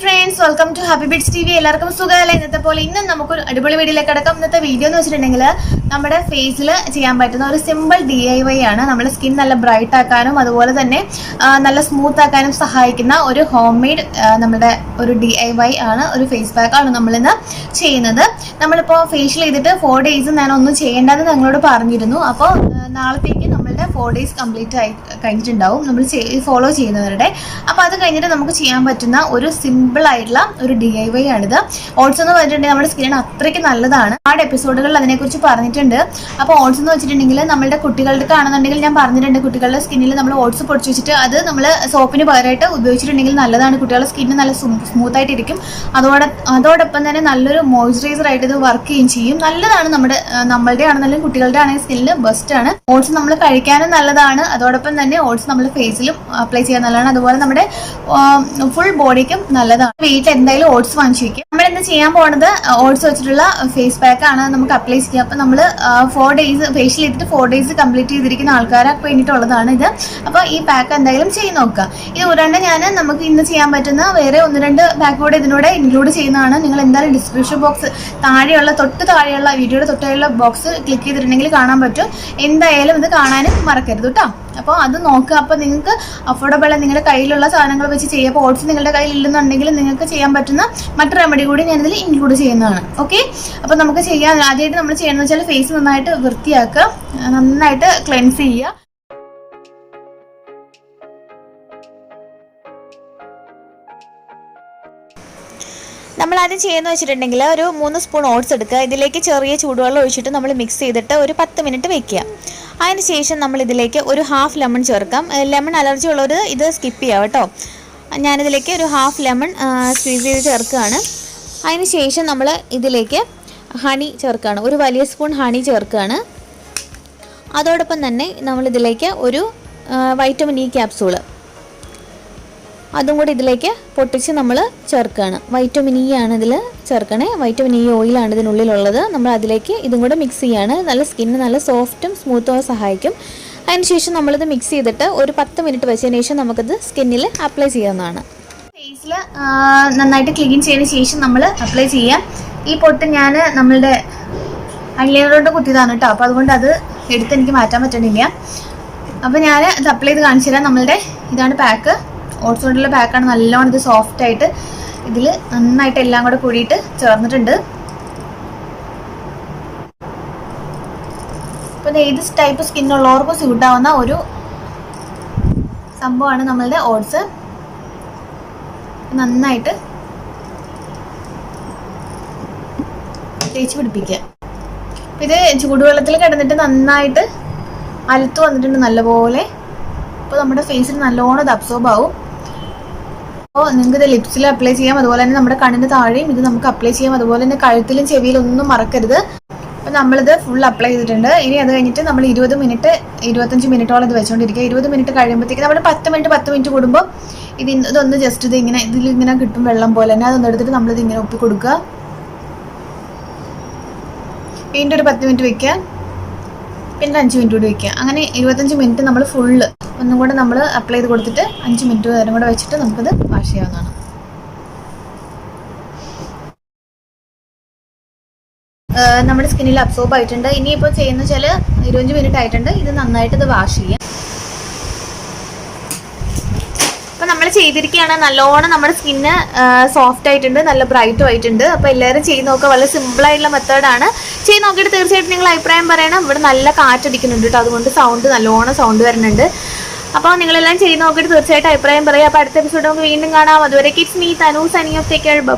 Happy bits T V എല്ലാവർക്കും സുഖമല്ല? ഇന്നത്തെ പോലെ ഇന്ന് നമുക്കൊരു അടിപൊളി വീഡിയോയിലേക്ക് അടക്കം ഇന്നത്തെ വീഡിയോ എന്ന് വെച്ചിട്ടുണ്ടെങ്കിൽ നമ്മുടെ ഫേസിൽ ചെയ്യാൻ പറ്റുന്ന ഒരു സിമ്പിൾ ഡി ഐ വൈ ആണ്. നമ്മുടെ സ്കിൻ നല്ല ബ്രൈറ്റ് ആക്കാനും അതുപോലെ തന്നെ നല്ല സ്മൂത്ത് ആക്കാനും സഹായിക്കുന്ന ഒരു ഹോം മെയ്ഡ് നമ്മുടെ ഒരു ഡി ഐ വൈ ആണ് ഒരു ഫേസ് പാക്ക് ആണ് നമ്മളിന്ന് ചെയ്യുന്നത്. നമ്മളിപ്പോൾ ഫേഷ്യൽ ചെയ്തിട്ട് ഫോർ ഡേയ്സ് ഞാൻ ഒന്നും ചെയ്യേണ്ടതെന്ന് ഞങ്ങളോട് പറഞ്ഞിരുന്നു. അപ്പോൾ നാളത്തേക്ക് ഫോർ ഡേയ്സ് കംപ്ലീറ്റ് ആയി കഴിഞ്ഞിട്ടുണ്ടാവും. നമ്മൾ ഫോളോ ചെയ്യുന്നവരുടെ. അപ്പോൾ അത് കഴിഞ്ഞിട്ട് നമുക്ക് ചെയ്യാൻ പറ്റുന്ന ഒരു സിമ്പിൾ ആയിട്ടുള്ള ഒരു ഡി ഐ വൈ ആണിത്. ഓട്സ് എന്ന് പറഞ്ഞിട്ടുണ്ടെങ്കിൽ നമ്മുടെ സ്കിന്നിന് അത്രയ്ക്ക് നല്ലതാണ്. ഒരുപാട് എപ്പിസോഡുകളിൽ അതിനെക്കുറിച്ച് പറഞ്ഞിട്ടുണ്ട്. അപ്പോൾ ഓട്സ് എന്ന് വെച്ചിട്ടുണ്ടെങ്കിൽ നമ്മുടെ കുട്ടികൾക്ക് ആണെന്നുണ്ടെങ്കിൽ ഞാൻ പറഞ്ഞിട്ടുണ്ട് കുട്ടികളുടെ സ്കിന്നിൽ നമ്മൾ ഓട്സ് പൊടിച്ച് വെച്ചിട്ട് അത് നമ്മൾ സോപ്പിന് പകരമായിട്ട് ഉപയോഗിച്ചിട്ടുണ്ടെങ്കിൽ നല്ലതാണ്. കുട്ടികളുടെ സ്കിന്ന് നല്ല സ്മൂത്ത് ആയിട്ടിരിക്കും. അതോടെ അതോടൊപ്പം തന്നെ നല്ലൊരു മോയ്സ്ചറൈസർ ആയിട്ട് ഇത് വർക്ക് ചെയ്യുകയും ചെയ്യും. നല്ലതാണ് നമ്മുടെ നമ്മളുടെ ആണെന്നുണ്ടെങ്കിൽ കുട്ടികളുടെ ആണെങ്കിൽ സ്കിന്നിൽ ബെസ്റ്റ് ആണ്. ഓട്സ് നമ്മൾ കഴിക്കാനും നല്ലതാണ്. അതോടൊപ്പം തന്നെ ഓട്സ് നമ്മൾ ഫേസിലും അപ്ലൈ ചെയ്യാൻ നല്ലതാണ്. അതുപോലെ നമ്മുടെ ഫുൾ ബോഡിക്കും നല്ലതാണ്. വീട്ടിൽ എന്തായാലും ഓട്സ് വാങ്ങിച്ചു വയ്ക്കും നമ്മൾ ഇന്ന് ചെയ്യാൻ പോണത് ഓട്സ് വെച്ചിട്ടുള്ള ഫേസ് പാക്ക് ആണ്. നമുക്ക് അപ്ലൈ ചെയ്യുക അപ്പൊ നമ്മൾ ഫോർ ഡേയ്സ് ഫേഷ്യൽ ചെയ്തിട്ട് ഫോർ ഡേയ്സ് കംപ്ലീറ്റ് ചെയ്തിരിക്കുന്ന ആൾക്കാർക്ക് വേണ്ടിയിട്ടുള്ളതാണ് ഇത്. അപ്പോൾ ഈ പാക്ക് എന്തായാലും ചെയ്ത് നോക്കുക. ഇത് ഒരെണ്ണം ഞാൻ നമുക്ക് ഇന്ന് ചെയ്യാൻ പറ്റുന്ന വേറെ ഒന്ന് രണ്ട് പാക്ക് കൂടെ ഇതിനോട് ഇൻക്ലൂഡ് ചെയ്യുന്നതാണ്. നിങ്ങൾ എന്തായാലും ഡിസ്ക്രിപ്ഷൻ ബോക്സ് താഴെയുള്ള തൊട്ട് താഴെയുള്ള വീഡിയോയുടെ തൊട്ടുള്ള ബോക്സ് ക്ലിക്ക് ചെയ്തിട്ടുണ്ടെങ്കിൽ കാണാൻ പറ്റും. എന്തായാലും ഇത് കാണാനും മറക്കരുത് കേട്ടോ. അപ്പോൾ അത് നോക്കുക അപ്പോൾ നിങ്ങൾക്ക് അഫോർഡബിൾ നിങ്ങളുടെ കയ്യിലുള്ള സാധനങ്ങൾ വെച്ച് ചെയ്യുക. അപ്പോൾ ഓട്സ് നിങ്ങളുടെ കയ്യിൽ ഇല്ലെന്നുണ്ടെങ്കിൽ നിങ്ങൾക്ക് ചെയ്യാൻ പറ്റുന്ന മറ്റു റെമഡി കൂടി ഞാൻ ഞാനിതിൽ ഇൻക്ലൂഡ് ചെയ്യുന്നതാണ്. ഓക്കെ അപ്പോൾ നമുക്ക് ചെയ്യാൻ ആദ്യമായിട്ട് നമ്മൾ ചെയ്യണമെന്ന് വെച്ചാൽ ഫേസ് നന്നായിട്ട് വൃത്തിയാക്കുക. നന്നായിട്ട് ക്ലെൻസ് ചെയ്യുക. നമ്മൾ ആദ്യം ചെയ്യുന്ന വെച്ചിട്ടുണ്ടെങ്കിൽ ഒരു മൂന്ന് സ്പൂൺ ഓട്സ് എടുക്കുക. ഇതിലേക്ക് ചെറിയ ചൂടുവെള്ളം ഒഴിച്ചിട്ട് നമ്മൾ മിക്സ് ചെയ്തിട്ട് ഒരു പത്ത് മിനിറ്റ് വെക്കുക. അതിന് ശേഷം നമ്മൾ ഇതിലേക്ക് ഒരു ഹാഫ് ലെമൺ ചേർക്കാം. ലെമൺ അലർജി ഉള്ളവർ ഇത് സ്കിപ്പ് ചെയ്യാം കേട്ടോ. ഞാനിതിലേക്ക് ഒരു ഹാഫ് ലെമൺ സ്ക്വീസ് ചെയ്ത് ചേർക്കുകയാണ്. അതിനുശേഷം നമ്മൾ ഇതിലേക്ക് ഹണി ചേർക്കുകയാണ്. ഒരു വലിയ സ്പൂൺ ഹണി ചേർക്കുകയാണ്. അതോടൊപ്പം തന്നെ നമ്മളിതിലേക്ക് ഒരു വൈറ്റമിൻ ഇ ക്യാപ്സൂൾ അതും കൂടി ഇതിലേക്ക് പൊട്ടിച്ച് നമ്മൾ ചേർക്കുകയാണ് വൈറ്റമിൻ ഇ ആണ് ഇതിൽ ചേർക്കണേ. വൈറ്റമിൻ ഇ ഓയിലാണ് ഇതിനുള്ളിലുള്ളത്. നമ്മൾ അതിലേക്ക് ഇതും കൂടെ മിക്സ് ചെയ്യാണ്. നല്ല സ്കിന്ന് നല്ല സോഫ്റ്റും സ്മൂത്തും സഹായിക്കും. അതിനുശേഷം നമ്മളിത് മിക്സ് ചെയ്തിട്ട് ഒരു പത്ത് മിനിറ്റ് വെച്ചതിന് ശേഷം നമുക്കിത് സ്കിന്നിൽ അപ്ലൈ ചെയ്യാവുന്നതാണ്. ഫേസിൽ നന്നായിട്ട് ക്ലീൻ ചെയ്തതിന് ശേഷം നമ്മൾ അപ്ലൈ ചെയ്യാം. ഈ പൊട്ട് ഞാൻ നമ്മളുടെ ഐലൈനറോട്ട് കുത്തിയതാണ് കേട്ടോ അപ്പോൾ അതുകൊണ്ട് അത് എടുത്ത് എനിക്ക് മാറ്റാൻ പറ്റണില്ല. അപ്പോൾ ഞാൻ ഇത് അപ്ലൈ ചെയ്ത് കാണിച്ചു തരാം നമ്മളുടെ ഇതാണ് പാക്ക് ഓട്സ് കൊണ്ടുള്ള പാക്കാണ് നല്ലോണം ഇത് സോഫ്റ്റ് ആയിട്ട് ഇതിൽ നന്നായിട്ട് എല്ലാം കൂടെ കൂടിയിട്ട് ചേർന്നിട്ടുണ്ട്. അപ്പോൾ ഏത് ടൈപ്പ് സ്കിന്നുള്ളവർക്കും സ്യൂട്ട് ആവുന്ന ഒരു സംഭവമാണ് നമ്മളുടെ ഓട്സ് നന്നായിട്ട് തേച്ച് പിടിപ്പിക്കുക. അപ്പൊ ഇത് ചൂടുവെള്ളത്തിൽ കിടന്നിട്ട് നന്നായിട്ട് അലത്ത് വന്നിട്ടുണ്ട് നല്ലപോലെ. അപ്പോൾ നമ്മുടെ ഫേസിൽ നല്ലോണം ഇത് അബ്സോർബ് ആവും. അപ്പോൾ നിങ്ങൾക്ക് ഇത് ലിപ്സിൽ അപ്ലൈ ചെയ്യാം. അതുപോലെ തന്നെ നമ്മുടെ കണ്ണിന് താഴെയും ഇത് നമുക്ക് അപ്ലൈ ചെയ്യാം. അതുപോലെ തന്നെ കഴുത്തിലും ചെവിയിലും ഒന്നും മറക്കരുത്. അപ്പോൾ നമ്മളിത് ഫുൾ അപ്ലൈ ചെയ്തിട്ടുണ്ട്. ഇനി അത് കഴിഞ്ഞിട്ട് നമ്മൾ ഇരുപത് മിനിറ്റ് ഇരുപത്തഞ്ച് മിനിറ്റോളം ഇത് വെച്ചുകൊണ്ടിരിക്കുക ഇരുപത് മിനിറ്റ് കഴിയുമ്പോഴത്തേക്ക് നമ്മൾ പത്ത് മിനിറ്റ് പത്ത് മിനിറ്റ് കൂടുമ്പോൾ ഇത് ഇതൊന്ന് ജസ്റ്റ് ഇത് ഇങ്ങനെ ഇതിൽ ഇങ്ങനെ കിട്ടും വെള്ളം പോലെ തന്നെ. അതൊന്ന് എടുത്തിട്ട് നമ്മളിത് ഇങ്ങനെ ഒപ്പി കൊടുക്കുക. വീണ്ടും ഒരു പത്ത് മിനിറ്റ് വെക്കുക. പിന്നെ അഞ്ച് മിനിറ്റ് കൂടി വെക്കുക. അങ്ങനെ ഇരുപത്തഞ്ച് മിനിറ്റ് നമ്മൾ ഫുള്ള് ഒന്നും കൂടെ നമ്മൾ അപ്ലൈ ചെയ്ത് കൊടുത്തിട്ട് അഞ്ച് മിനിറ്റ് നേരം കൂടെ വെച്ചിട്ട് നമുക്കത് വാഷ് ചെയ്യാവുന്നതാണ്. നമ്മുടെ സ്കിന്നിൽ അബ്സോർബ് ആയിട്ടുണ്ട്. ഇനിയിപ്പോൾ ചെയ്യുന്ന വെച്ചാൽ ഇരുപഞ്ച് മിനിറ്റ് ആയിട്ടുണ്ട്. ഇത് നന്നായിട്ട് ഇത് വാഷ് ചെയ്യാം. അപ്പം നമ്മൾ ചെയ്തിരിക്കുകയാണ്. നല്ലോണം നമ്മുടെ സ്കിന്ന് സോഫ്റ്റ് ആയിട്ടുണ്ട്. നല്ല ബ്രൈറ്റും ആയിട്ടുണ്ട് അപ്പോൾ എല്ലാവരും ചെയ്ത് നോക്കുക. വളരെ സിമ്പിളായിട്ടുള്ള മെത്തേഡാണ് ചെയ്ത് നോക്കിയിട്ട് തീർച്ചയായിട്ടും നിങ്ങൾ അഭിപ്രായം പറയണം. ഇവിടെ നല്ല കാറ്റടിക്കുന്നുണ്ട് കേട്ടോ. അതുകൊണ്ട് സൗണ്ട് നല്ലോണം സൗണ്ട് വരുന്നുണ്ട്. അപ്പോൾ നിങ്ങളെല്ലാം ചെയ്ത് നോക്കിയിട്ട് തീർച്ചയായിട്ടും അഭിപ്രായം പറയാം. അപ്പോൾ അടുത്ത എപ്പിസോഡ് നമുക്ക് വീണ്ടും കാണാം. അതുവരെ കിഡ്സ് മീ തനു സനി ഓഫ് ടേക്ക് കെയർ ബൈ